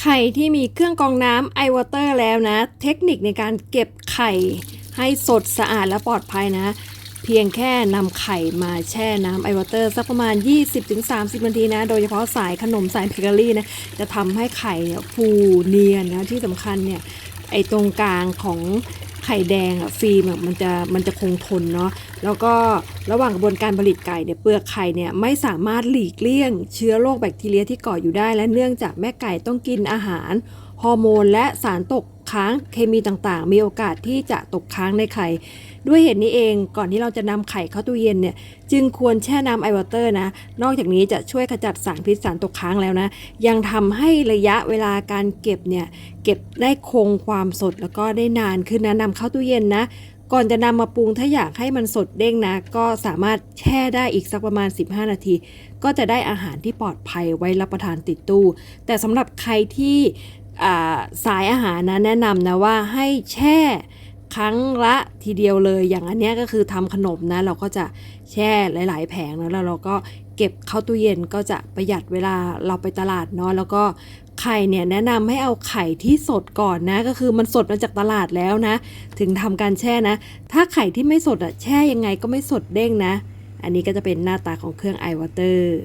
ใครที่มีเครื่องกรองน้ำไอวอเตอร์แล้วนะ เทคนิคในการเก็บไข่ให้สดสะอาดและปลอดภัยนะ เพียงแค่นำไข่มาแช่น้ำไอวอเตอร์สักประมาณ 20-30 นาทีนะ โดยเฉพาะสายขนมสายเบเกอรี่นะ จะทำให้ไข่เนี่ยฟูเนียนนะที่สำคัญเนี่ยไอตรงกลางของ ไข่แดงอะฟิล์มอะมันจะมันจะคงทนเนาะแล้วก็ระหว่างกระบวนการผลิตไก่เนี่ยเปลือกไข่เนี่ยไม่สามารถหลีกเลี่ยง เชื้อโรคแบคทีเรียที่เกาะอยู่ได้ และเนื่องจากแม่ไก่ต้องกินอาหารฮอร์โมนและสารตก ค้างเคมีต่างๆ มีโอกาสที่จะตกค้างในไข่ ด้วยเหตุนี้เองก่อนที่เราจะนำไข่เข้าตู้เย็นเนี่ยจึงควรแช่น้ำไอวอเตอร์นะ นอกจากนี้จะช่วยขจัดสารพิษสารตกค้างแล้วนะ ยังทำให้ระยะเวลาการเก็บเนี่ยเก็บได้คงความสดแล้วก็ได้นานขึ้นนะนำเข้าตู้เย็นนะก่อนจะนำมาปรุงถ้าอยากให้มันสดเด้งนะ ก็สามารถแช่ได้อีกสักประมาณ 15 นาที ก็จะได้อาหารที่ปลอดภัยไว้รับประทานติดตู้ แต่สำหรับใครที่ สายอาหารนะแนะนำนะว่าให้แช่ครั้งละทีเดียวเลยอย่างอันนี้ก็คือทำขนมนะ เราก็จะแช่หลาย ๆ แผงนะแล้วเราก็เก็บเข้าตู้เย็นก็จะประหยัดเวลาเราไปตลาดเนาะแล้วก็ไข่เนี่ยแนะนำให้เอาไข่ที่สดก่อนนะ ก็คือมันสดมาจากตลาดแล้วนะ ถึงทำการแช่นะ ถ้าไข่ที่ไม่สดอะแช่ยังไงก็ไม่สดเด้งนะ อันนี้ก็จะเป็นหน้าตาของเครื่องไอวอเตอร์